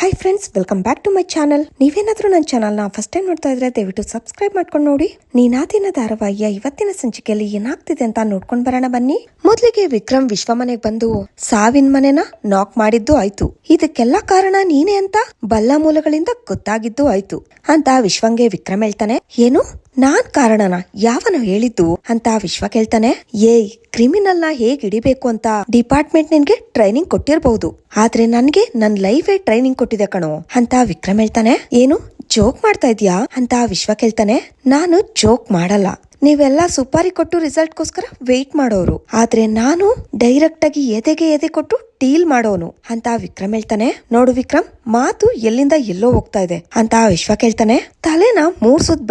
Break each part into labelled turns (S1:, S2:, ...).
S1: Hi friends welcome back to my channel ನೀವೇನಾದರೂ ನನ್ನ ಚಾನಲ್ನ ಫಸ್ಟ್ ಟೈಮ್ ನೋಡ್ತಾ ಇದ್ರೆ ದಯವಿಟ್ಟು ಸಬ್ಸ್ಕ್ರೈಬ್ ಮಾಡ್ಕೊಂಡು ನೋಡಿ. ನೀನಾದಿನ ಧಾರಾವಾಹಿಯ ಇವತ್ತಿನ ಸಂಚಿಕೆಯಲ್ಲಿ ಏನಾಗ್ತಿದೆ ಅಂತ ನೋಡ್ಕೊಂಡು ಬರೋಣ ಬನ್ನಿ. ಮೊದಲಿಗೆ ವಿಕ್ರಮ್ ವಿಶ್ವ ಮನೆಗೆ ಬಂದು ಸಾವಿನ ಮನೆನ ನಾಕ್ ಮಾಡಿದ್ದು ಆಯ್ತು. ಇದಕ್ಕೆಲ್ಲ ಕಾರಣ ನೀನೇ ಅಂತ ಬಲ್ಲ ಮೂಲಗಳಿಂದ ಗೊತ್ತಾಗಿದ್ದು ಆಯ್ತು. ಅಂತ ವಿಶ್ವಂಗೆ ವಿಕ್ರಮ್ ಹೇಳ್ತಾನೆ, ಏನು? ನಾನ್ ಕಾರಣನ ಯಾವನ ಹೇಳಿದ್ದು ಅಂತ ವಿಶ್ವ ಕೇಳ್ತಾನೆ? ಏಯ್ ಕ್ರಿಮಿನಲ್ನ ಹೇಗ್ ಹಿಡಿಬೇಕು ಅಂತ ಡಿಪಾರ್ಟ್ಮೆಂಟ್ ನಿನ್ಗೆ ಟ್ರೈನಿಂಗ್ ಕೊಟ್ಟಿರ್ಬಹುದು ಆದ್ರೆ ನನ್ಗೆ ನನ್ ಲೈಫೇ ಟ್ರೈನಿಂಗ್ ಕೊಟ್ಟಿದೆ ಕಣೋ ಅಂತ ವಿಕ್ರಮ್ ಹೇಳ್ತಾನೆ. ಏನು ಜೋಕ್ ಮಾಡ್ತಾ ಇದ್ಯಾ ಅಂತ ವಿಶ್ವ ಕೇಳ್ತಾನೆ. ನಾನು ಜೋಕ್ ಮಾಡಲ್ಲ. ನೀವೆಲ್ಲ ಸುಪಾರಿ ಕೊಟ್ಟು ರಿಸಲ್ಟ್ಗೋಸ್ಕರ ವೆಯ್ಟ್ ಮಾಡೋರು. ಆದ್ರೆ ನಾನು ಡೈರೆಕ್ಟ್ ಆಗಿ ಎದೆಗೆ ಎದೆ ಕೊಟ್ಟು ಡೀಲ್ ಮಾಡೋನು ಅಂತ ವಿಕ್ರಮ್ ಹೇಳ್ತಾನೆ. ನೋಡು ವಿಕ್ರಮ್, ಮಾತು ಎಲ್ಲಿಂದ ಎಲ್ಲೋ ಹೋಗ್ತಾ ಇದೆ ಅಂತ ವಿಶ್ವ ಕೇಳ್ತಾನೆ. ತಲೆನ ಮೂರ್ ಸುತ್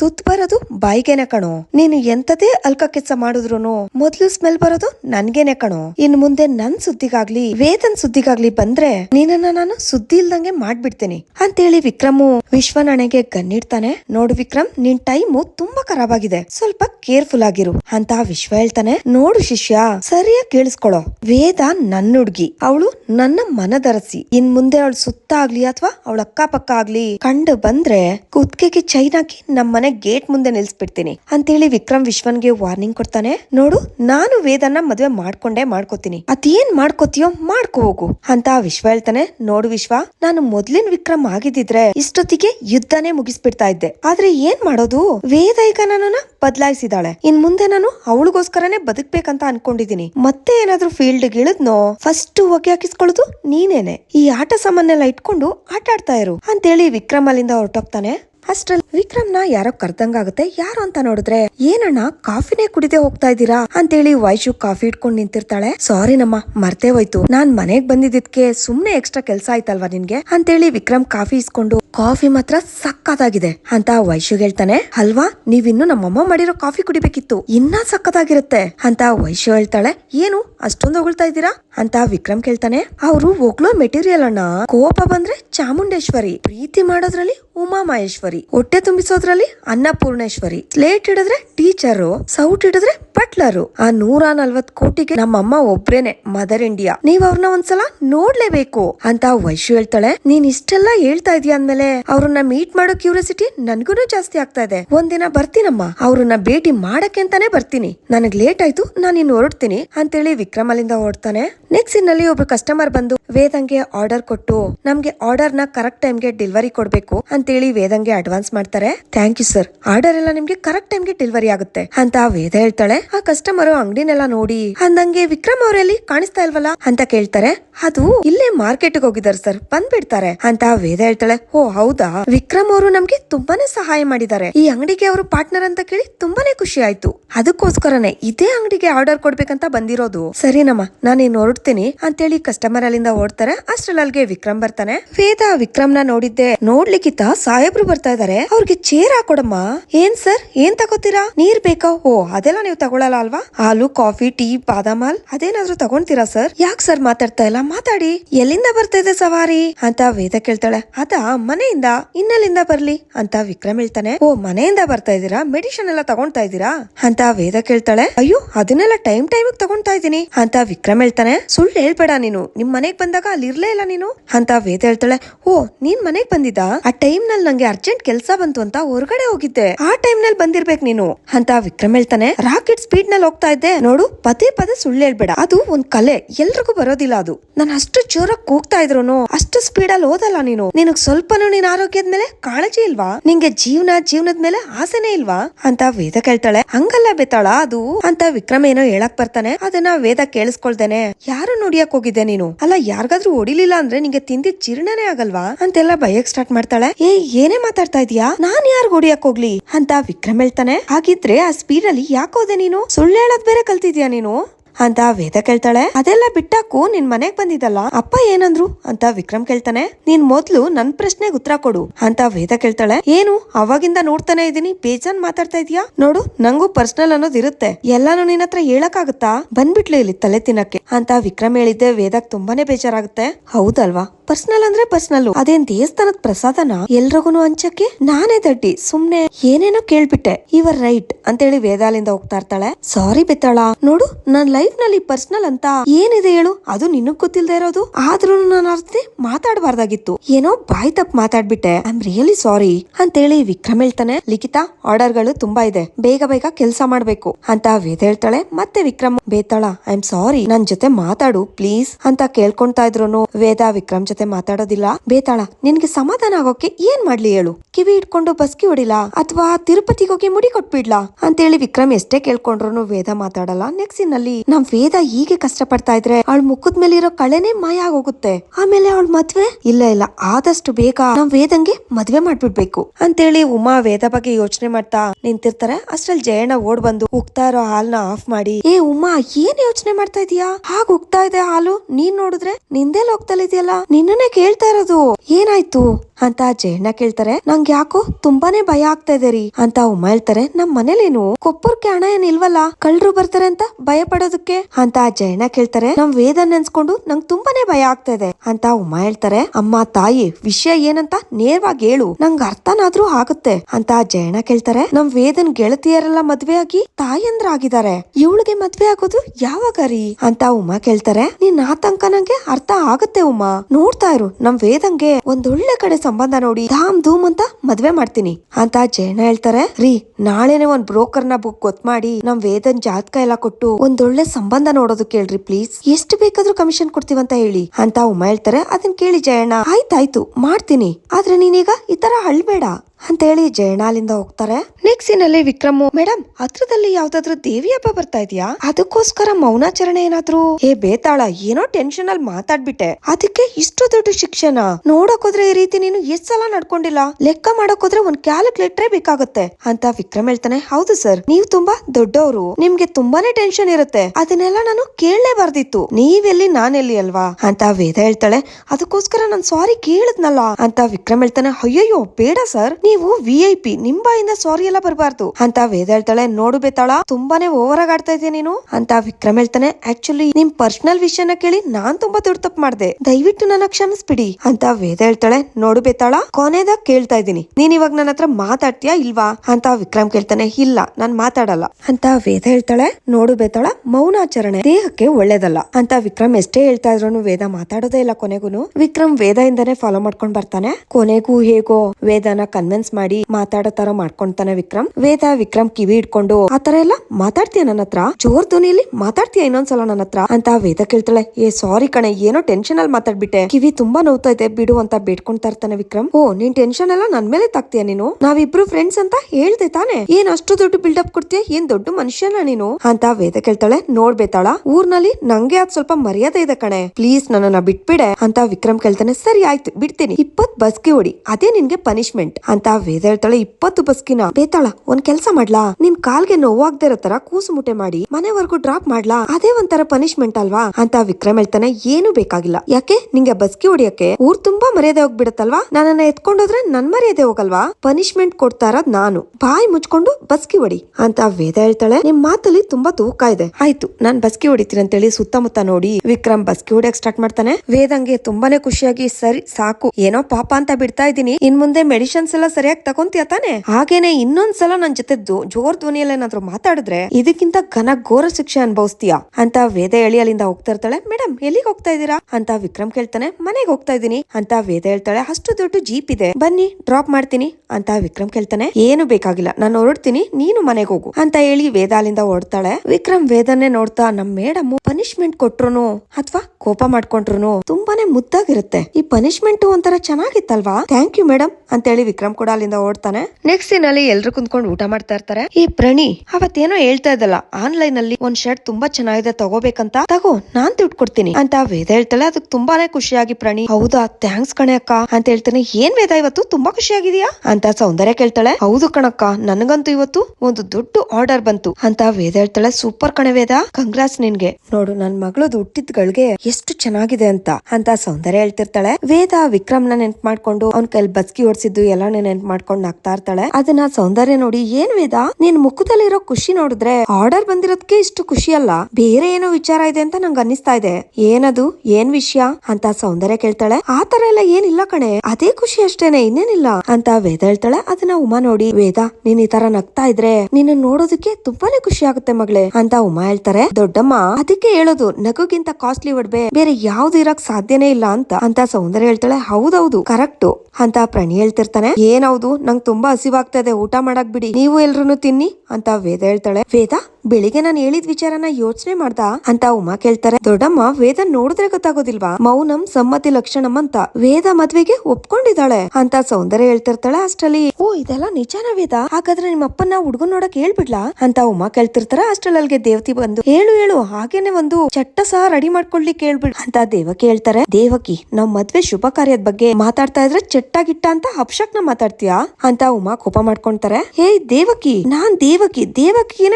S1: ತುತ್ ಬರೋದು ಬಾಯಿಗೆನೆ ಕಣೋ. ನೀನು ಎಂತದೇ ಅಲ್ಕ ಕೆಲ್ಸ ಮಾಡಿದ್ರುನು, ಮೊದ್ಲು ಸ್ಮೆಲ್ ಬರೋದು ನನ್ಗೆನೆ ಕಣೋ. ಇನ್ ಮುಂದೆ ನನ್ ಸುದ್ದಿಗಾಗ್ಲಿ, ವೇದನ್ ಸುದ್ದಿಗಾಗ್ಲಿ ಬಂದ್ರೆ ನೀನನ್ನ ನಾನು ಸುದ್ದಿ ಇಲ್ದಂಗೆ ಮಾಡ್ಬಿಡ್ತೀನಿ ಅಂತೇಳಿ ವಿಕ್ರಮು ವಿಶ್ವನಣೆಗೆ ಗನ್ನಿಡ್ತಾನೆ. ನೋಡು ವಿಕ್ರಮ್, ನಿನ್ ಟೈಮು ತುಂಬಾ ಖರಾಬ್ ಆಗಿದೆ. ಸ್ವಲ್ಪ ಕೇರ್ಫುಲ್ ಆಗಿರು ಅಂತ ವಿಶ್ವ ಹೇಳ್ತಾನೆ. ನೋಡು ಶಿಷ್ಯ, ಸರಿಯಾಗಿ ಕೇಳಿಸ್ಕೊಳೋ. ವೇದ ನನ್ನ ಹುಡುಗಿ ಅವಳು ನನ್ನ ಮನದರಸಿ. ಇನ್ ಮುಂದೆ ಅವಳು ಸುತ್ತ ಆಗ್ಲಿ ಅಥವಾ ಅವಳ ಅಕ್ಕಪಕ್ಕ ಆಗ್ಲಿ ಕಂಡು ಬಂದ್ರೆ ಕುತ್ಕೆಗೆ ಚೈನ್ ಹಾಕಿ ನಮ್ ಮನೆ ಗೇಟ್ ಮುಂದೆ ನಿಲ್ಸ್ಬಿಡ್ತೀನಿ. ಅಂತೇಳಿ ವಿಕ್ರಮ್ ವಿಶ್ವನ್ಗೆ ವಾರ್ನಿಂಗ್ ಕೊಡ್ತಾನೆ. ನೋಡು, ನಾನು ವೇದನ ಮದ್ವೆ ಮಾಡ್ಕೊಂಡೇ ಮಾಡ್ಕೋತೀನಿ. ಅದೇನ್ ಮಾಡ್ಕೋತೀಯೋ ಮಾಡ್ಕೋ ಹೋಗು ಅಂತ ವಿಶ್ವ ಹೇಳ್ತಾನೆ. ನೋಡು ವಿಶ್ವ, ನಾನು ಮೊದ್ಲಿನ ವಿಕ್ರಮ್ ಆಗಿದ್ದಿದ್ರೆ ಇಷ್ಟೊತ್ತಿಗೆ ಯುದ್ಧನೇ ಮುಗಿಸ್ಬಿಡ್ತಾ ಇದ್ದೆ. ಆದ್ರೆ ಏನ್ ಮಾಡೋದು? ವೇದ ಈಗ ನನ್ನನ್ನ ಬದಲಾಯಿಸಿದಾಳೆ. ಇನ್ ಮುಂದೆ ನಾನು ಅವಳಿಗೋಸ್ಕರನೇ ಬದುಕ್ಬೇಕಂತ ಅನ್ಕೊಂಡಿದೀನಿ ಮತ್ತೆ ಏನಾದ್ರೂ ಫೀಲ್ಡ್ ಇಳಿದ್ನೋ ಫಸ್ಟ್ ಹೊಗೆ ಹಾಕಿಸ್ಕೊಳ್ಳೋದು ನೀನೇನೆ. ಈ ಆಟ ಸಾಮಾನೆಲ್ಲ ಇಟ್ಕೊಂಡು ಆಟ ಆಡ್ತಾ ಇರು. ಅಂತೇಳಿ ವಿಕ್ರಮ್ ಅಲ್ಲಿಂದ ಹೊರಟೋಗ್ತಾನೆ. ಅಷ್ಟ್ರಲ್ಲಿ ವಿಕ್ರಮ್ನ ಯಾರೋ ಕರ್ದಂಗಾಗುತ್ತೆ. ಯಾರು ಅಂತ ನೋಡಿದ್ರೆ, ಏನಣ್ಣ, ಕಾಫಿನೇ ಕುಡಿದೆ ಹೋಗ್ತಾ ಇದ್ದೀರಾ? ಅಂತೇಳಿ ವೈಶು ಕಾಫಿ ಇಟ್ಕೊಂಡು ನಿಂತಿರ್ತಾಳೆ. ಸಾರಿ ನಮ್ಮ, ಮರ್ತೇ ಹೋಯ್ತು. ನಾನ್ ಮನೆಗ್ ಬಂದಿದ್ದಕ್ಕೆ ಸುಮ್ನೆ ಎಕ್ಸ್ಟ್ರಾ ಕೆಲ್ಸ ಆಯ್ತಲ್ವಾ ನಿನ್ಗೆ? ಅಂತೇಳಿ ವಿಕ್ರಮ್ ಕಾಫಿ ಇಸ್ಕೊಂಡು, ಕಾಫಿ ಮಾತ್ರ ಸಕ್ಕತ್ತಾಗಿದೆ ಅಂತ ವೈಶು ಹೇಳ್ತಾನೆ. ಅಲ್ವಾ? ನೀವಿನ್ನು ನಮ್ಮಮ್ಮ ಮಾಡಿರೋ ಕಾಫಿ ಕುಡಿಬೇಕಿತ್ತು. ಇನ್ನ ಸಕ್ಕತ್ತಾಗಿರುತ್ತೆ ಅಂತ ವೈಶು ಹೇಳ್ತಾಳೆ. ಏನು? ಅಷ್ಟೊಂದು ಹೊಗಳ್ತಾ ಇದ್ದೀರಾ? ಅಂತ ವಿಕ್ರಮ್ ಕೇಳ್ತಾನೆ. ಅವ್ರು ಹೋಗ್ಲೋ ಮೆಟೀರಿಯಲ್ ಅಣ್ಣ. ಕೋಪ ಬಂದ್ರೆ ಚಾಮುಂಡೇಶ್ವರಿ. ಪ್ರೀತಿ ಮಾಡೋದ್ರಲ್ಲಿ ಉಮಾ ಮಹೇಶ್ವರಿ ಹೊಟ್ಟೆ ತುಂಬಿಸೋದ್ರಲ್ಲಿ ಅನ್ನಪೂರ್ಣೇಶ್ವರಿ. ಸ್ಲೇಟ್ ಹಿಡಿದ್ರೆ ಟೀಚರು, ಸೌಟ್ ಹಿಡಿದ್ರೆ ಬಟ್ಲರು. ಆ ನೂರ ನಲ್ವತ್ ಕೋಟಿಗೆ ನಮ್ಮಮ್ಮ ಒಬ್ರೇನೆ, ಮದರ್ ಇಂಡಿಯಾ. ನೀವ್ ಅವ್ರನ್ನ ಒಂದ್ಸಲ ನೋಡ್ಲೇಬೇಕು ಅಂತ ವೈಶು ಹೇಳ್ತಾಳೆ. ನೀನ್ ಇಷ್ಟೆಲ್ಲ ಹೇಳ್ತಾ ಇದೀಯ ಅಂದ್ಮೇಲೆ ಅವ್ರನ್ನ ಮೀಟ್ ಮಾಡೋ ಕ್ಯೂರಿಯಾಸಿಟಿ ನನ್ಗೂನು ಜಾಸ್ತಿ ಆಗ್ತಾ ಇದೆ. ಒಂದಿನ ಬರ್ತೀನಮ್ಮ. ಅವ್ರನ್ನ ಭೇಟಿ ಮಾಡಕ್ಕೆ ಅಂತಾನೆ ಬರ್ತೀನಿ. ನನಗ್ ಲೇಟ್ ಆಯ್ತು, ನಾನು ಇನ್ನು ಹೊರಡ್ತೀನಿ ಅಂತೇಳಿ ವಿಕ್ರಮ್ ಅಲ್ಲಿಂದ ಹೊರಡ್ತಾನೆ. ನೆಕ್ಸ್ಟ್ ಇನ್ನಲ್ಲಿ ಒಬ್ರು ಕಸ್ಟಮರ್ ಬಂದು, ವೇದಂಗೆ ಆರ್ಡರ್ ಕೊಟ್ಟು, ನಮ್ಗೆ ಆರ್ಡರ್ನ ಕರೆಕ್ಟ್ ಟೈಮ್ಗೆ ಡೆಲಿವರಿ ಕೊಡ್ಬೇಕು ಅಂತೇಳಿ ವೇದಂಗೆ ಅಡ್ವಾನ್ಸ್ ಮಾಡ್ತಾರೆ. ಥ್ಯಾಂಕ್ ಯು ಸರ್ ಆರ್ಡರ್ ಎಲ್ಲ ನಿಮ್ಗೆ ಕರೆಕ್ಟ್ ಟೈಮ್ಗೆ ಡೆಲಿವರಿ ಆಗುತ್ತೆ ಅಂತ ವೇದ ಹೇಳ್ತಾಳೆ. ಆ ಕಸ್ಟಮರ್ ಅಂಗಡಿನೆಲ್ಲ ನೋಡಿ, ಅಂದಂಗೆ ವಿಕ್ರಮ್ ಅವರಲ್ಲಿ ಕಾಣಿಸ್ತಾ ಇಲ್ವಲ್ಲ? ಅಂತ ಕೇಳ್ತಾರೆ. ಅದು ಇಲ್ಲೇ ಮಾರ್ಕೆಟ್ ಹೋಗಿದ್ದಾರೆ ಸರ್ ಬಂದ್ಬಿಡ್ತಾರೆ ಅಂತ ವೇದ ಹೇಳ್ತಾಳೆ. ಓ, ಹೌದಾ? ವಿಕ್ರಮ್ ಅವರು ನಮ್ಗೆ ತುಂಬಾನೇ ಸಹಾಯ ಮಾಡಿದ್ದಾರೆ. ಈ ಅಂಗಡಿಗೆ ಅವರು ಪಾರ್ಟ್ನರ್ ಅಂತ ಕೇಳಿ ತುಂಬಾನೇ ಖುಷಿ ಆಯ್ತು. ಅದಕ್ಕೋಸ್ಕರನೇ ಇದೇ ಅಂಗಡಿಗೆ ಆರ್ಡರ್ ಕೊಡ್ಬೇಕಂತ ಬಂದಿರೋದು. ಸರಿನಮ್ಮ ನಾನು ಇನ್ನು ಹೊರಡ್ತೀನಿ ಅಂತೇಳಿ ಕಸ್ಟಮರ್ ಅಲ್ಲಿಂದ ಓಡ್ತಾರೆ. ಅಷ್ಟ್ರಲ್ಲಿಗೆ ವಿಕ್ರಮ್ ಬರ್ತಾನೆ. ವೇದ ವಿಕ್ರಮ್ನ ನೋಡಿದ್ದೆ. ನೋಡ್ಲಿಕ್ಕಿತ್ತ ಸಾಹೇಬ್ರು ಬರ್ತಾ ಇದಾರೆ. ಅವ್ರಿಗೆ ಚೇರ್ ಹಾಕೊಡಮ್ಮ. ಏನ್ ಸರ್? ಏನ್ ತಗೋತೀರಾ? ನೀರ್ ಬೇಕಾ? ಓ, ಅದೆಲ್ಲ ನೀವು ತಗೊಳಲ್ಲ ಅಲ್ವಾ? ಹಾಲು, ಕಾಫಿ, ಟೀ, ಬಾದಾಮ್ ಹಾಲ್, ಅದೇನಾದ್ರೂ ತಗೊಂತೀರಾ ಸರ್? ಯಾಕೆ ಸರ್ ಮಾತಾಡ್ತಾ ಇಲ್ಲ? ಮಾತಾಡಿ. ಎಲ್ಲಿಂದ ಬರ್ತಾ ಇದೆ ಸವಾರಿ? ಅಂತ ವೇದ ಕೇಳ್ತಾಳೆ. ಅದ ಮನೆಯಿಂದ. ಇನ್ನಲ್ಲಿಂದ ಬರ್ಲಿ? ಅಂತ ವಿಕ್ರಮ್ ಹೇಳ್ತಾನೆ. ಓ, ಮನೆಯಿಂದ ಬರ್ತಾ ಇದೀರಾ ಮೆಡಿಸಿನ್ ಎಲ್ಲ ತಗೊಂತಾ ಇದ್ದೀರಾ? ಅಂತ ವೇದ ಕೇಳ್ತಾಳೆ. ಅಯ್ಯೋ, ಅದನ್ನೆಲ್ಲ ಟೈಮ್ ಟೈಮ್ ತಗೊಂತಾ ಇದೀನಿ ಅಂತ ವಿಕ್ರಮ್ ಹೇಳ್ತಾನೆ. ಸುಳ್ಳು ಹೇಳ್ಬೇಡ ನೀನು. ನಿಮ್ ಮನೆಗ್ ಬಂದಾಗ ಅಲ್ಲಿ ಇರ್ಲೇ ಇಲ್ಲ ನೀನು. ಅಂತ ವೇದ ಹೇಳ್ತಾಳೆ. ಓ, ನೀನ್ ಮನೆಗ್ ಬಂದಿದ್ದ? ಆ ಟೈಮ್ನಲ್ಲಿ ನಂಗೆ ಅರ್ಜೆಂಟ್ ಕೆಲಸ ಬಂತು ಅಂತ ಹೊರಗಡೆ ಹೋಗಿದ್ದೆ. ಆ ಟೈಮ್ನಲ್ಲಿ ಬಂದಿರ್ಬೇಕು ನೀನು, ಅಂತ ವಿಕ್ರಮ್ ಹೇಳ್ತಾನೆ. ರಾಕೆಟ್ ಸ್ಪೀಡ್ನಲ್ಲಿ ಹೋಗ್ತಾ ಇದ್ದೆ. ನೋಡು, ಪದೇ ಪದೇ ಸುಳ್ಳು ಹೇಳ್ಬೇಡ. ಅದು ಒಂದ್ ಕಲೆ. ಎಲ್ರಿಗೂ ಬರೋದಿಲ್ಲ ಅದು. ನಾನು ಅಷ್ಟು ಜೋರಾಗಿ ಕೂಗ್ತಾ ಇದ್ರು ಅಷ್ಟು ಸ್ಪೀಡ್ ಅಲ್ಲಿ ಓದಲ್ಲ ನೀನು. ನಿನಗ್ ಸ್ವಲ್ಪನೂ ನೀನ್ ಆರೋಗ್ಯದ ಮೇಲೆ ಕಾಳಜಿ ಇಲ್ವಾ? ನಿಂಗೆ ಜೀವನ, ಜೀವನದ ಮೇಲೆ ಆಸೆನೇ ಇಲ್ವಾ? ಅಂತ ವೇದ ಕೇಳ್ತಾಳೆ. ಹಂಗಲ್ಲ ಬೆತ್ತಾಳ ಅದು, ಅಂತ ವಿಕ್ರಮ ಏನೋ ಹೇಳಕ್ ಬರ್ತಾನೆ. ಅದನ್ನ ವೇದ ಕೇಳಿಸ್ಕೊಳ್ದೇನೆ. ಯಾರು ನೋಡಿಯಕ್ ಹೋಗಿದ್ದೆ ನೀನು? ಅಲ್ಲ, ಯಾರಿಗಾದ್ರೂ ಹೊಡಿಲಿಲ್ಲ ಅಂದ್ರೆ ನಿಂಗೆ ತಿಂದಿದ್ ಜೀರ್ಣನೇ ಆಗಲ್ವಾ? ಅಂತೆಲ್ಲ ಬಯಕ್ ಸ್ಟಾರ್ಟ್ ಮಾಡ್ತಾಳೆ. ಏ, ಏನೇ ಮಾತಾಡ್ತಾ ಇದೀಯಾ? ನಾನ್ ಯಾರು ಹೊಡಿಯಕ್ ಹೋಗ್ಲಿ? ಅಂತ ವಿಕ್ರಮ್ ಹೇಳ್ತಾನೆ ಹಾಗಿದ್ರೆ ಆ ಸ್ಪೀಡ್ ಅಲ್ಲಿ ಯಾಕೋದೆ ನೀನು? ಸುಳ್ಳು ಹೇಳೋದ್ ಬೇರೆ ಕಲ್ತಿದ್ಯಾ ನೀನು? ಅಂತ ವೇದ ಕೇಳ್ತಾಳೆ, ಅದೆಲ್ಲ ಬಿಟ್ಟಾಕು ನಿನ್ ಮನೆಗ್ ಬಂದಿದಲ್ಲ ಅಪ್ಪ ಏನಂದ್ರು? ಅಂತ ವಿಕ್ರಮ್ ಕೇಳ್ತಾನೆ. ನೀನ್ ಮೊದ್ಲು ನನ್ ಪ್ರಶ್ನೆಗೆ ಉತ್ತರ ಕೊಡು, ಅಂತ ವೇದ ಕೇಳ್ತಾಳೆ. ಏನು, ಅವಾಗಿಂದ ನೋಡ್ತಾನೆ ಇದೀನಿ, ಬೇಜಾನ್ ಮಾತಾಡ್ತಾ ಇದೀಯಾ? ನೋಡು, ನಂಗೂ ಪರ್ಸನಲ್ ಅನ್ನೋದು ಇರುತ್ತೆ. ಎಲ್ಲಾನು ನಿನ್ ಹತ್ರ ಹೇಳಕ್ಕಾಗತ್ತಾ? ಬಂದ್ಬಿಟ್ಲು ಇಲ್ಲಿ ತಲೆ ತಿನ್ನಕ್ಕೆ, ಅಂತ ವಿಕ್ರಮ್ ಹೇಳಿದ್ದೆ. ವೇದಕ್ ತುಂಬಾನೇ ಬೇಜಾರಾಗುತ್ತೆ. ಹೌದಲ್ವಾ? ಪರ್ಸನಲ್ ಅಂದ್ರೆ ಪರ್ಸನಲ್ ಅದೇನ್ ದೇವಸ್ಥಾನದ ಪ್ರಸಾದನ? ಎಲ್ರಿಗೂ ಹಂಚಕ್ಕೆ? ನಾನೇ ದಡ್ಡಿ, ಸುಮ್ನೆ ಏನೇನೋ ಕೇಳ್ಬಿಟ್ಟೆ. ಇವರ್ ರೈಟ್ ಅಂತ ಹೇಳಿ ವೇದಾಲಿಂದ ಹೋಗ್ತಾ ಇರ್ತಾಳೆ. ಸಾರಿ ಬಿತ್ತಾಳ. ನೋಡು, ನನ್ ಲೈಫ್ ಲೈಫ್ನಲ್ಲಿ ಪರ್ಸನಲ್ ಅಂತ ಏನಿದೆ ಹೇಳು? ಅದು ನಿನಗ್ ಗೊತ್ತಿಲ್ಲದೆ ಇರೋದು. ಆದ್ರೂ ನಾನು ಅರ್ಥ ಮಾತಾಡಬಾರ್ದಾಗಿತ್ತು. ಏನೋ ಬಾಯ್ ತಪ್ಪು ಮಾತಾಡ್ಬಿಟ್ಟೆ. ಐ ಆಮ್ ರಿಯಲಿ ಸಾರಿ ಅಂತೇಳಿ ವಿಕ್ರಮ್ ಹೇಳ್ತಾನೆ. ಲಿಖಿತ ಆರ್ಡರ್ಗಳು ತುಂಬಾ ಇದೆ. ಬೇಗ ಬೇಗ ಕೆಲಸ ಮಾಡ್ಬೇಕು ಅಂತ ವೇದ ಹೇಳ್ತಾಳೆ. ಮತ್ತೆ ವಿಕ್ರಮ್, ಬೇತಾಳ ಐ ಆಮ್ ಸಾರಿ ನನ್ ಜೊತೆ ಮಾತಾಡು ಪ್ಲೀಸ್ ಅಂತ ಕೇಳ್ಕೊಂತ ಇದ್ರು ವೇದ ವಿಕ್ರಮ್ ಜೊತೆ ಮಾತಾಡೋದಿಲ್ಲ. ಬೇತಾಳ, ನಿನ್ಗೆ ಸಮಾಧಾನ ಆಗೋಕೆ ಏನ್ ಮಾಡ್ಲಿ ಹೇಳು? ಕಿವಿ ಇಟ್ಕೊಂಡು ಬಸ್ಕಿ ಹೊಡಿಲಾ ಅಥವಾ ತಿರುಪತಿಗೆ ಹೋಗಿ ಮುಡಿ ಕೊಟ್ಬಿಡ್ಲಾ ಅಂತೇಳಿ ವಿಕ್ರಮ್ ಎಷ್ಟೇ ಕೇಳ್ಕೊಂಡ್ರು ವೇದ ಮಾತಾಡಲ್ಲ. ನೆಕ್ಸ್ಟ್ನಲ್ಲಿ ನಮ್ ವೇದ ಹೀಗೆ ಕಷ್ಟ ಪಡ್ತಾ ಇದ್ರೆ ಅವಳ ಮುಖದ ಮೇಲೆ ಇರೋ ಕಳೆನೆ ಮಾಯ ಆಗೋಗುತ್ತೆ. ಆಮೇಲೆ ಅವಳ ಮದ್ವೆ? ಇಲ್ಲ ಇಲ್ಲ. ಆದಷ್ಟು ಬೇಗ ನಮ್ ವೇದಂಗೆ ಮದ್ವೆ ಮಾಡ್ಬಿಡ್ಬೇಕು. ಅಂತೇಳಿ ಉಮಾ ವೇದ ಬಗ್ಗೆ ಯೋಚನೆ ಮಾಡ್ತಾ ನಿಂತಿರ್ತಾರೆ. ಅಷ್ಟ್ರಲ್ಲಿ ಜಯಣ್ಣ ಓಡ್ ಬಂದು ಉಗ್ತಾ ಇರೋ ಹಾಲ್ನ ಆಫ್ ಮಾಡಿ, ಏ ಉಮಾ, ಏನ್ ಯೋಚನೆ ಮಾಡ್ತಾ ಇದೀಯಾ? ಹಾಗ ಹೋಗ್ತಾ ಇದೆ ಹಾಲು? ನೀನ್ ನೋಡಿದ್ರೆ ನಿಂದೇಲ್ ಹೋಗ್ತಾ ಇದೆಯಲ್ಲ ನಿನ್ನನ್ನೇ ಕೇಳ್ತಾ ಇರೋದು. ಏನಾಯ್ತು? ಅಂತ ಜಯಣ್ಣ ಕೇಳ್ತಾರೆ. ನಂಗೆ ಯಾಕೋ ತುಂಬಾನೇ ಭಯ ಆಗ್ತಾ ಇದೆ ರೀ. ಅಂತ ಉಮಾ ಹೇಳ್ತಾರೆ ನಮ್ ಮನೇಲೇನು ಕೊಪ್ಪರ್ ಹಣ ಏನ್ ಇಲ್ವಲ್ಲ? ಕಳ್ರು ಬರ್ತಾರೆ ಅಂತ ಭಯ ಪಡೋದಕ್ಕೆ? ಅಂತ ಜಯಣ್ಣ ಕೇಳ್ತಾರೆ. ನಮ್ ವೇದ ನೆನ್ಸ್ಕೊಂಡು ನಂಗ್ ತುಂಬಾನೇ ಭಯ ಆಗ್ತಾ ಇದೆ. ಅಂತ ಉಮಾ ಹೇಳ್ತಾರೆ ಅಮ್ಮ, ತಾಯಿ, ವಿಷಯ ಏನಂತ ನೇರವಾಗಿ ಹೇಳು. ನಂಗ್ ಅರ್ಥನಾದ್ರೂ ಆಗುತ್ತೆ. ಅಂತ ಜಯಣ್ಣ ಕೇಳ್ತಾರೆ. ನಮ್ ವೇದನ್ ಗೆಳತಿಯರೆಲ್ಲ ಮದ್ವೆ ಆಗಿ ತಾಯಂದ್ರ ಆಗಿದ್ದಾರೆ ಇವಳಿಗೆ ಮದ್ವೆ ಆಗೋದು ಯಾವಾಗ ರೀ? ಅಂತ ಉಮಾ ಕೇಳ್ತಾರೆ. ನಿನ್ ಆತಂಕ ನಂಗೆ ಅರ್ಥ ಆಗುತ್ತೆ ಉಮಾ. ನೋಡ್ತಾ ಇರು. ನಮ್ ವೇದಂಗೆ ಒಂದೊಳ್ಳೆ ಕಡೆ ಸಂಬಂಧ ನೋಡಿ ಧಾಮ್ ಧೂಮ್ ಅಂತ ಮದ್ವೆ ಮಾಡ್ತೀನಿ. ಅಂತ ಜಯಣ್ಣ ಹೇಳ್ತಾರೆ, ರೀ, ನಾಳೆನೆ ಒಂದ್ ಬ್ರೋಕರ್ನ ಬುಕ್ ಗೊತ್ತ ಮಾಡಿ ನಮ್ ವೇದನ್ ಜಾತಕ ಎಲ್ಲ ಕೊಟ್ಟು ಒಂದೊಳ್ಳೆ ಸಂಬಂಧ ನೋಡೋದು ಕೇಳ್ರಿ ಪ್ಲೀಸ್. ಎಷ್ಟು ಬೇಕಾದ್ರೂ ಕಮಿಷನ್ ಕೊಡ್ತೀವಂತ ಹೇಳಿ. ಅಂತ ಉಮಾ ಹೇಳ್ತಾರೆ, ಅದನ್ ಕೇಳಿ ಜಯಣ್ಣ, ಆಯ್ತಾಯ್ತು, ಮಾಡ್ತೀನಿ. ಆದ್ರೆ ನೀನೀಗ ಈ ತರ ಅಳ್ಬೇಡ. ಅಂತ ಹೇಳಿ ಜಯಣಾಲಿಂದ ಹೋಗ್ತಾರೆ ನೆಕ್ಸ್ಟ್ನಲ್ಲಿ ವಿಕ್ರಮ್ ಮೇಡಮ್ ಹತ್ರದಲ್ಲಿ ಯಾವ್ದಾದ್ರು ದೇವಿ ಹಬ್ಬ ಬರ್ತಾ ಇದೆಯಾ? ಅದಕ್ಕೋಸ್ಕರ ಮೌನಾಚರಣೆ ಏನಾದ್ರು? ಏ ಬೇತಾಳ, ಏನೋ ಟೆನ್ಷನ್ ಅಲ್ಲಿ ಮಾತಾಡ್ಬಿಟ್ಟೆ. ಅದಕ್ಕೆ ಇಷ್ಟು ದೊಡ್ಡ ಶಿಕ್ಷಣ? ನೋಡಕೋದ್ರೆ ಈ ರೀತಿ ನೀನು ಎಷ್ಟ್ ಸಲ ನಡ್ಕೊಂಡಿಲ್ಲ? ಲೆಕ್ಕ ಮಾಡಕೋದ್ರೆ ಒಂದ್ ಕ್ಯಾಲ್ಕುಲೇಟರ್ ಬೇಕಾಗುತ್ತೆ. ಅಂತ ವಿಕ್ರಮ್ ಹೇಳ್ತಾನೆ, ಹೌದು ಸರ್, ನೀವು ತುಂಬಾ ದೊಡ್ಡವರು. ನಿಮ್ಗೆ ತುಂಬಾನೇ ಟೆನ್ಷನ್ ಇರುತ್ತೆ. ಅದನ್ನೆಲ್ಲ ನಾನು ಕೇಳಲೇಬಾರ್ದಿತ್ತು. ನೀವೆಲ್ಲಿ, ನಾನೆಲ್ಲಿ ಅಲ್ವಾ? ಅಂತ ವೇದ ಹೇಳ್ತಾಳೆ, ಅದಕ್ಕೋಸ್ಕರ ನಾನ್ ಸಾರಿ ಕೇಳದ್ನಲ್ಲ. ಅಂತ ವಿಕ್ರಮ್ ಹೇಳ್ತಾನೆ, ಅಯ್ಯಯ್ಯೋ, ಬೇಡ ಸರ್. ನೀವು ವಿ ಐ ಪಿ ನಿಮ್ ಬಾಯಿಂದ ಸಾರಿ ಎಲ್ಲ ಬರಬಾರ್ದು. ಅಂತ ವೇದ ಹೇಳ್ತಾಳೆ ನೋಡು ಬೇತಾಳ ತುಂಬಾನೇ ಓವರ್ ಆಗಿ ಆಡ್ತಾ ನೀನು? ಅಂತ ವಿಕ್ರಮ್ ಹೇಳ್ತಾನೆ. ಆಕ್ಚುಲಿ ನಿಮ್ ಪರ್ಸನಲ್ ವಿಷಯನ ಕೇಳಿ ನಾನ್ ತುಂಬಾ ದೊಡ್ಡ ತಪ್ಪು ಮಾಡ್ದೆ. ದಯವಿಟ್ಟು ನನ್ನ ಕ್ಷಮಿಸ್ಬಿಡಿ, ಅಂತ ವೇದ ಹೇಳ್ತಾಳೆ ನೋಡು ಬೇತಾಳ ಕೊನೆದಾಗ ಕೇಳ್ತಾ ಇದೀನಿ ನೀನ್ ಇವಾಗ ನನ್ನ ಹತ್ರ ಮಾತಾಡ್ತೀಯಾ ಇಲ್ವಾ? ಅಂತ ವಿಕ್ರಮ್ ಕೇಳ್ತಾನೆ. ಇಲ್ಲ, ನಾನ್ ಮಾತಾಡಲ್ಲ. ಅಂತ ವೇದ ಹೇಳ್ತಾಳೆ ನೋಡು ಬೇತಾಳ ಮೌನಾಚರಣೆ ದೇಹಕ್ಕೆ ಒಳ್ಳೇದಲ್ಲ. ಅಂತ ವಿಕ್ರಮ್ ಎಷ್ಟೇ ಹೇಳ್ತಾ ಇದ್ರು ವೇದ ಮಾತಾಡೋದೇ ಇಲ್ಲ ಕೊನೆಗೂನು. ವಿಕ್ರಮ್ ವೇದ ಇಂದಾನೆ ಫಾಲೋ ಮಾಡ್ಕೊಂಡ್ ಬರ್ತಾನೆ. ಕೊನೆಗೂ ಹೇಗೋ ವೇದನ ಕನ್ವಿನ್ಸ್ ಮಾಡಿ ಮಾತಾಡೋ ತರ ಮಾಡ್ಕೊಂತಾನೆ ವಿಕ್ರಮ್. ವೇದ, ವಿಕ್ರಮ್ ಕಿವಿ ಇಟ್ಕೊಂಡು ಆತರ ಎಲ್ಲ ಮಾತಾಡ್ತೀಯ ನನ್ನ ಹತ್ರ? ಜೋರ್ ಧ್ವನಿಯಲ್ಲಿ ಮಾತಾಡ್ತೀಯ ಇನ್ನೊಂದ್ಸಲ ನನ್ನ ಹತ್ರ? ಅಂತ ವೇದ ಕೇಳ್ತಾಳೆ. ಏ ಸಾರಿ ಕಣೆ, ಏನೋ ಟೆನ್ಷನ್ ಅಲ್ಲಿ ಮಾತಾಡ್ಬಿಟ್ಟೆ. ಕಿವಿ ತುಂಬಾ ನೋವ್ತಾ ಇದೆ ಬಿಡು ಅಂತ ಬೇಡ್ಕೊಂತಾ ಇರ್ತಾನೆ ವಿಕ್ರಮ್. ಓ, ನೀನ್ ಟೆನ್ಷನ್ ಎಲ್ಲ ನನ್ ಮೇಲೆ ತಾಕ್ತೀಯ ನೀನು? ನಾವಿಬ್ರು ಫ್ರೆಂಡ್ಸ್ ಅಂತ ಹೇಳ್ದೆ ತಾನೆ. ಏನ್ ಅಷ್ಟು ದೊಡ್ಡ ಬಿಲ್ಡಪ್ ಕೊಡ್ತೀಯ? ಏನ್ ದೊಡ್ಡ ಮನುಷ್ಯನ ನೀನು? ಅಂತ ವೇದ ಕೇಳ್ತಾಳೆ. ನೋಡ್ಬೇತಾಳ ಊರ್ನಲ್ಲಿ ನಂಗೆ ಅದ್ ಸ್ವಲ್ಪ ಮರ್ಯಾದೆ ಇದೆ ಕಣೆ. ಪ್ಲೀಸ್ ನನ್ನನ್ನ ಬಿಟ್ಬಿಡೆ. ಅಂತ ವಿಕ್ರಮ್ ಕೇಳ್ತಾನೆ. ಸರಿ, ಆಯ್ತು, ಬಿಡ್ತೀನಿ. ಇಪ್ಪತ್ ಬಸ್ಗೆ ಹೊಡಿ ಅದೇ ನಿನ್ಗೆ ಪನಿಶ್ಮೆಂಟ್ ಅಂತ ವೇದ ಹೇಳ್ತಾಳೆ, ಇಪ್ಪತ್ತು ಬಸ್ಕಿನ ಬೇತಾಳ, ಒಂದ್ ಕೆಲ್ಸ ಮಾಡ್ಲಾ? ನಿನ್ ಕಾಲ್ಗೆ ನೋವಾಗ್ದೇ ಇರೋ ತರ ಕೂಸು ಮುಟೆ ಮಾಡಿ, ಮನೆವರೆಗೂ ಡ್ರಾಪ್ ಮಾಡ್ಲಾ? ಅದೇ ಒಂಥರ ಪನಿಶ್ಮೆಂಟ್ ಅಲ್ವಾ? ಅಂತ ವಿಕ್ರಮ್ ಹೇಳ್ತಾನೆ, ಏನು ಬೇಕಾಗಿಲ್ಲ. ಯಾಕೆ? ನಿಂಗೆ ಬಸ್ಕಿ ಹೊಡಿಯಕ್ಕೆ ಊರ್ ತುಂಬಾ ಮರ್ಯಾದೆ ಹೋಗ್ಬಿಡತ್ತಲ್ವಾ? ನನ್ನನ್ನ ಎತ್ಕೊಂಡೋದ್ರೆ ನನ್ ಮರ್ಯಾದೆ ಹೋಗಲ್ವಾ? ಪನಿಶ್ಮೆಂಟ್ ಕೊಡ್ತಾ ಇರೋದ್ ನಾನು. ಬಾಯಿ ಮುಚ್ಕೊಂಡು ಬಸ್ಕಿ ಹೊಡಿ. ಅಂತ ವೇದ ಹೇಳ್ತಾಳೆ, ನಿಮ್ ಮಾತಲ್ಲಿ ತುಂಬಾ ತೂಕ ಇದೆ. ಆಯ್ತು, ನಾನ್ ಬಸ್ಕಿ ಹೊಡಿತೀನಿ ಅಂತೇಳಿ ಸುತ್ತಮುತ್ತ ನೋಡಿ ವಿಕ್ರಮ್ ಬಸ್ಕಿ ಹೊಡಿಯಕ್ ಸ್ಟಾರ್ಟ್ ಮಾಡ್ತಾನೆ. ವೇದಂಗೆ ತುಂಬಾನೇ ಖುಷಿಯಾಗಿ, ಸರಿ, ಸಾಕು. ಏನೋ ಪಾಪ ಅಂತ ಬಿಡ್ತಾ ಇದೀನಿ ಇನ್ ಮುಂದೆ ಮೆಡಿಸಿನ್ಸ್ ಎಲ್ಲ ಸರಿಯಾಗಿ ತಗೊಂತೀಯ ತಾನೆ? ಹಾಗೇನೆ ಇನ್ನೊಂದ್ಸಲ ನನ್ ಜೊತೆ ಜೋರ್ ಧ್ವನಿಯಲ್ಲಿ ಏನಾದ್ರು ಮಾತಾಡಿದ್ರೆ ಇದಕ್ಕಿಂತ ಘನ ಘೋರ ಶಿಕ್ಷೆ ಅನ್ಭವಿಸ್ತೀಯ? ಅಂತ ವೇದ ಎಳಿ ಅಲ್ಲಿಂದ ಹೋಗ್ತಾ ಇರ್ತಾಳೆ ಮೇಡಮ್ ಎಲ್ಲಿಗೆ ಹೋಗ್ತಾ ಇದೀರಾ ಅಂತ ವಿಕ್ರಮ್ ಕೇಳ್ತಾನೆ, ಮನೆಗೆ ಹೋಗ್ತಾ ಇದೀನಿ ಅಂತ ವೇದ ಹೇಳ್ತಾಳೆ, ಅಷ್ಟು ದೊಡ್ಡ ಜೀಪ್ ಇದೆ, ಬನ್ನಿ, ಡ್ರಾಪ್ ಮಾಡ್ತೀನಿ. ಅಂತ ವಿಕ್ರಮ್ ಕೇಳ್ತಾನೆ, ಏನು ಬೇಕಾಗಿಲ್ಲ, ನಾನು ಹೊರಡ್ತೀನಿ, ನೀನು ಮನೆಗೆ ಹೋಗು. ಅಂತ ಹೇಳಿ ವೇದ ಅಲ್ಲಿಂದ ಹೊರಡ್ತಾಳೆ. ವಿಕ್ರಮ್ ವೇದನ್ನೇ ನೋಡ್ತಾ, ನಮ್ ಮೇಡಮ್ ಪನಿಷ್ಮೆಂಟ್ ಕೊಟ್ರುನು ಅಥವಾ ಕೋಪ ಮಾಡ್ಕೊಂಡ್ರು ತುಂಬಾನೇ ಮುದ್ದಾಗಿರುತ್ತೆ. ಈ ಪನಿಷ್ಮೆಂಟ್ ಒಂಥರ ಚೆನ್ನಾಗಿತ್ತಲ್ವಾ? ಥ್ಯಾಂಕ್ ಯು ಮೇಡಮ್ ಅಂತ ಹೇಳಿ ವಿಕ್ರಮ್ ಕೂಡ ಅಲ್ಲಿಂದ ಓಡ್ತಾನೆ. ನೆಕ್ಸ್ಟ್ ಸೀನ್ ಅಲ್ಲಿ ಎಲ್ರು ಕುಂತ್ಕೊಂಡು ಊಟ ಮಾಡ್ತಾ ಇರ್ತಾರೆ. ಈ ಪ್ರಣಿ, ಅವತ್ತೇನೋ ಹೇಳ್ತಾ ಇದ್ದಲ್ಲ ಆನ್ಲೈನ್ ಅಲ್ಲಿ ಒಂದ್ ಶರ್ಟ್ ತುಂಬಾ ಚೆನ್ನಾಗಿದೆ, ತಗೋಬೇಕಂತ? ತಗೋ, ನಾನ್ ದುಡ್ಡು ಕೊಡ್ತೀನಿ ಅಂತ ವೇದ ಹೇಳ್ತಾಳೆ. ಅದಕ್ಕೆ ತುಂಬಾನೇ ಖುಷಿಯಾಗಿ, ಪ್ರಣಿ, ಹೌದಾ? ಥ್ಯಾಂಕ್ಸ್ ಕಣೆ ಅಕ್ಕ ಅಂತ ಹೇಳ್ತಾನೆ. ಏನ್ ವೇದ, ಇವತ್ತು ತುಂಬಾ ಖುಷಿಯಾಗಿದೆಯಾ? ಅಂತ ಸೌಂದರ್ಯ ಕೇಳ್ತಾಳೆ. ಹೌದು ಕಣಕ್ಕ, ನನಗಂತೂ ಇವತ್ತು ಒಂದು ದೊಡ್ಡ ಆರ್ಡರ್ ಬಂತು ಅಂತ ವೇದ ಹೇಳ್ತಾಳೆ. ಸೂಪರ್ ಕಣೆ ವೇದ ಕಂಗ್ರಾಸ್ ನಿನ್ಗೆ. ನೋಡು, ನನ್ ಮಗಳದು ಹುಟ್ಟಿದ್ಗಳಿಗೆ ಎಷ್ಟು ಚೆನ್ನಾಗಿದೆ ಅಂತ ಅಂತ ಸೌಂದರ್ಯ ಹೇಳ್ತಿರ್ತಾಳೆ. ವೇದ ವಿಕ್ರಮ್ನ ನೆನ್ಪ್ ಮಾಡ್ಕೊಂಡು ಅವ್ನ ಕೈಲಿ ಬಸ್ಕಿ ಓಡಿಸಿದ್ದು ಎಲ್ಲ ನೆನ್ಪ್ ಕಮೆಂಟ್ ಮಾಡ್ಕೊಂಡು ನಗ್ತಾ ಇರ್ತಾಳೆ. ಅದನ್ನ ಸೌಂದರ್ಯ ನೋಡಿ, ಏನ್ ವೇದ? ನಿನ್ ಮುಖದಲ್ಲಿರೋ ಖುಷಿ ನೋಡಿದ್ರೆ ಆರ್ಡರ್ ಬಂದಿರೋದಕ್ಕೆ ಇಷ್ಟು ಖುಷಿ ಅಲ್ಲ. ಬೇರೆ ಏನೋ ವಿಚಾರ ಇದೆ ಅಂತ ನಂಗೆ ಅನ್ನಿಸ್ತಾ ಇದೆ. ಏನದು? ಏನ್ ವಿಷಯ? ಅಂತ ಸೌಂದರ್ಯ ಕೇಳ್ತಾಳೆ. ಆ ತರ ಎಲ್ಲ ಏನಿಲ್ಲ ಕಣೆ. ಅದೇ ಖುಷಿ ಅಷ್ಟೇನೆ, ಇನ್ನೇನಿಲ್ಲ. ಅಂತ ವೇದ ಹೇಳ್ತಾಳೆ. ಅದನ್ನ ಉಮಾ ನೋಡಿ, ವೇದ, ನೀನ್ ಈ ತರ ನಗ್ತಾ ಇದ್ರೆ ನಿನ್ನ ನೋಡೋದಕ್ಕೆ ತುಂಬಾನೇ ಖುಷಿ ಆಗುತ್ತೆ ಮಗಳೇ. ಅಂತ ಉಮಾ ಹೇಳ್ತಾರೆ. ದೊಡ್ಡಮ್ಮ, ಅದಕ್ಕೆ ಹೇಳೋದು, ನಗುಗಿಂತ ಕಾಸ್ಟ್ಲಿ ಒಡ್ಬೆ ಬೇರೆ ಯಾವ್ದು ಇರಕ್ ಸಾಧ್ಯನೇ ಇಲ್ಲ ಅಂತ. ಅಂತ ಸೌಂದರ್ಯ ಹೇಳ್ತಾಳೆ. ಹೌದೌದು, ಕರೆಕ್ಟ್. ಅಂತ ಪ್ರಣಿ ಹೇಳ್ತಿರ್ತಾನೆ. ಏನೌದು ನಂಗ್ ತುಂಬಾ ಹಸಿವಾಗ್ತಾ ಇದೆ ಊಟ ಮಾಡಕ್ ಬಿಡಿ. ನೀವು ಎಲ್ರು ತಿನ್ನಿ ಅಂತ ವೇದ ಹೇಳ್ತಾಳೆ. ವೇದ ಬೆಳಿಗ್ಗೆ ನಾನು ಹೇಳಿದ ವಿಚಾರನ ಯೋಚನೆ ಮಾಡ್ದ? ಅಂತ ಉಮಾ ಕೇಳ್ತಾರೆ. ದೊಡ್ಡಮ್ಮ, ವೇದ ನೋಡಿದ್ರೆ ಗೊತ್ತಾಗೋದಿಲ್ವಾ? ಮೌನಂ ಸಮ್ಮತಿ ಲಕ್ಷಣಂ ಅಂತ ವೇದ ಮದ್ವೆಗೆ ಒಪ್ಕೊಂಡಿದ್ದಾಳೆ ಅಂತ ಸೌಂದರ್ಯ ಹೇಳ್ತಿರ್ತಾಳೆ ಅಷ್ಟರಲ್ಲಿ. ಓ, ಇದೆಲ್ಲ ನಿಜಾನ ವೇದ? ಹಾಗಾದ್ರೆ ನಿಮ್ಮ ಅಪ್ಪನ ಹುಡುಗನ್ ನೋಡಕ್ ಹೇಳ್ಬಿಡ್ಲಾ? ಅಂತ ಉಮಾ ಕೇಳ್ತಿರ್ತಾರ ಅಷ್ಟ್ರಲ್ಲಿ ದೇವತಿ ಬಂದು, ಹೇಳು ಹೇಳು, ಹಾಗೇನೆ ಒಂದು ಚಟ್ಟ ಸಹ ರೆಡಿ ಮಾಡ್ಕೊಳ್ಲಿಕ್ಕೆ ಹೇಳ್ಬಿಡ್ ಅಂತ ದೇವಕಿ ಹೇಳ್ತಾರೆ ದೇವಕಿ ನಾವ್ ಮದ್ವೆ ಶುಭ ಕಾರ್ಯದ ಬಗ್ಗೆ ಮಾತಾಡ್ತಾ ಇದ್ರೆ ಚಟ್ಟ ಗಿಟ್ಟ ಅಂತ ಅಪ್ಶಕ್ನ ಮಾತಾಡ್ತೀಯಾ? ಅಂತ ಉಮಾ ಕೋಪ ಮಾಡ್ಕೊಂತಾರೆ. ಹೇ, ದೇವಕಿ, ನಾನ್ ದೇವಕಿ ದೇವಕಿನ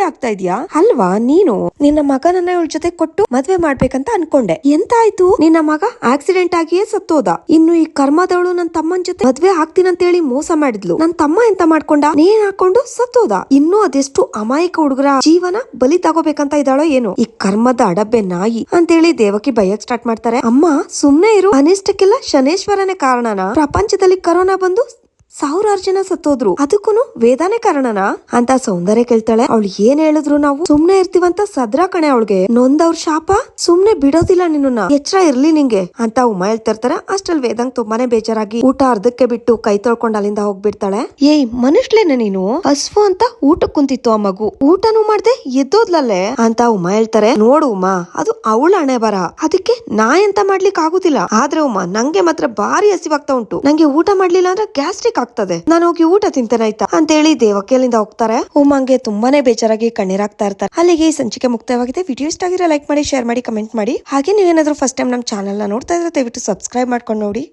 S1: ಆಗ್ತಾ ಇದೀಯಾ? ಅಲ್ವಾ? ನೀನು ನಿನ್ನ ಮಗನನ್ನ ಇವಳ ಜೊತೆ ಕೊಟ್ಟು ಮದ್ವೆ ಮಾಡ್ಬೇಕಂತ ಅನ್ಕೊಂಡೆ. ಎಂತ ಆಯ್ತು ನಿನ್ನ ಮಗ ಆಕ್ಸಿಡೆಂಟ್ ಆಗಿಯೇ ಸತ್ತೋದ. ಇನ್ನು ಈ ಕರ್ಮದವಳು ನನ್ನ ತಮ್ಮನ್ ಜೊತೆ ಮದ್ವೆ ಆಗ್ತೀನಂತ ಹೇಳಿ ಮೋಸ ಮಾಡಿದ್ಲು. ನನ್ ತಮ್ಮ ಎಂತ ಮಾಡ್ಕೊಂಡ? ನೀನ್ ಹಾಕೊಂಡು ಸತ್ತೋದ. ಇನ್ನು ಅದೆಷ್ಟು ಅಮಾಯಕ ಹುಡುಗರ ಜೀವನ ಬಲಿ ತಗೋಬೇಕಂತ ಇದ್ದಾಳೋ ಏನು? ಈ ಕರ್ಮದ ಅಡಬ್ಬೆ ನಾಯಿ ಅಂತೇಳಿ ದೇವಕಿ ಬೈಯಕ್ ಸ್ಟಾರ್ಟ್ ಮಾಡ್ತಾರೆ. ಅಮ್ಮ ಸುಮ್ನೆ ಇರು. ಅನಿಷ್ಟಕ್ಕೆಲ್ಲ ಶನೇಶ್ವರನೇ ಕಾರಣನ. ಪ್ರಪಂಚದಲ್ಲಿ ಕರೋನಾ ಬಂದು ಸಾವಿರಾರು ಜನ ಸತ್ತೋದ್ರು. ಅದಕ್ಕೂ ವೇದಾನೆ ಕಾರಣನಾ? ಅಂತ ಸೌಂದರ್ಯ ಕೇಳ್ತಾಳೆ. ಅವಳು ಏನ್ ಹೇಳಿದ್ರು ನಾವು? ಸುಮ್ನೆ ಇರ್ತೀವಂತ ಸದ್ರ ಕಣೆ ಅವಳಿಗೆ. ನೊಂದವ್ರ ಶಾಪ? ಸುಮ್ನೆ ಬಿಡೋದಿಲ್ಲ ನಿನ್ನ ಎಚ್ಚರ ಇರ್ಲಿ ನಿಂಗೆ, ಅಂತ ಉಮಾ ಹೇಳ್ತಿರ್ತಾರೆ ಅಷ್ಟ್ರಲ್ಲಿ ವೇದಂಗ್ ತುಂಬಾನೇ ಬೇಜಾರಾಗಿ ಊಟ ಅರ್ಧಕ್ಕೆ ಬಿಟ್ಟು ಕೈ ತೊಳ್ಕೊಂಡು ಅಲ್ಲಿಂದ ಹೋಗ್ಬಿಡ್ತಾಳೆ. ಏಯ್ ಮನುಷ್ಲೇನೆ ನೀನು? ಹಸ್ವು ಅಂತ ಊಟಕ್ ಕುಂತಿತ್ತು ಆ ಮಗು. ಊಟನೂ ಮಾಡ್ದೆ ಎದ್ದೋದ್ಲಲ್ಲೇ? ಅಂತ ಉಮಾ ಹೇಳ್ತಾರೆ. ನೋಡು ಉಮಾ, ಅದು ಅವಳ ಹಣೆ ಬರ. ಅದಕ್ಕೆ ನಾ ಎಂತ ಮಾಡ್ಲಿಕ್ಕೆ ಆಗುದಿಲ್ಲ ಆದ್ರೆ ಉಮಾ, ನಂಗೆ ಮಾತ್ರ ಭಾರಿ ಹಸಿವಾಗ್ತಾ ಉಂಟು. ನಂಗೆ ಊಟ ಮಾಡ್ಲಿಲ್ಲ ಅಂದ್ರೆ ಗ್ಯಾಸ್ಟ್ರಿಕ್ ಆಗ್ತದೆ. ನಾನು ಹೋಗಿ ಊಟ ತಿಂತೇನೆ ಆಯ್ತಾ? ಅಂತ ಹೇಳಿ ದೇವಕಿಯಲ್ಲಿಂದ ಹೋಗ್ತಾರೆ. ಉಮಾಂಗೆ ತುಂಬಾನೇ ಬೇಜಾರಾಗಿ ಕಣ್ಣೀರಾಗ್ತಾ ಇರ್ತಾರೆ. ಅಲ್ಲಿಗೆ ಈ ಸಂಚಿಕೆ ಮುಕ್ತವಾಗಿದೆ. ವಿಡಿಯೋ ಇಷ್ಟ ಆಗಿರೋ ಲೈಕ್ ಮಾಡಿ, ಶೇರ್ ಮಾಡಿ, ಕಮೆಂಟ್ ಮಾಡಿ. ಹಾಗೆ ನೀವೇನಾದ್ರೂ ಫಸ್ಟ್ ಟೈಮ್ ನಮ್ಮ ಚಾನಲ್ನ ನೋಡ್ತಾ ಇದ್ರೆ ದಯವಿಟ್ಟು ಸಬ್ಸ್ಕ್ರೈಬ್ ಮಾಡ್ಕೊಂಡು ನೋಡಿ.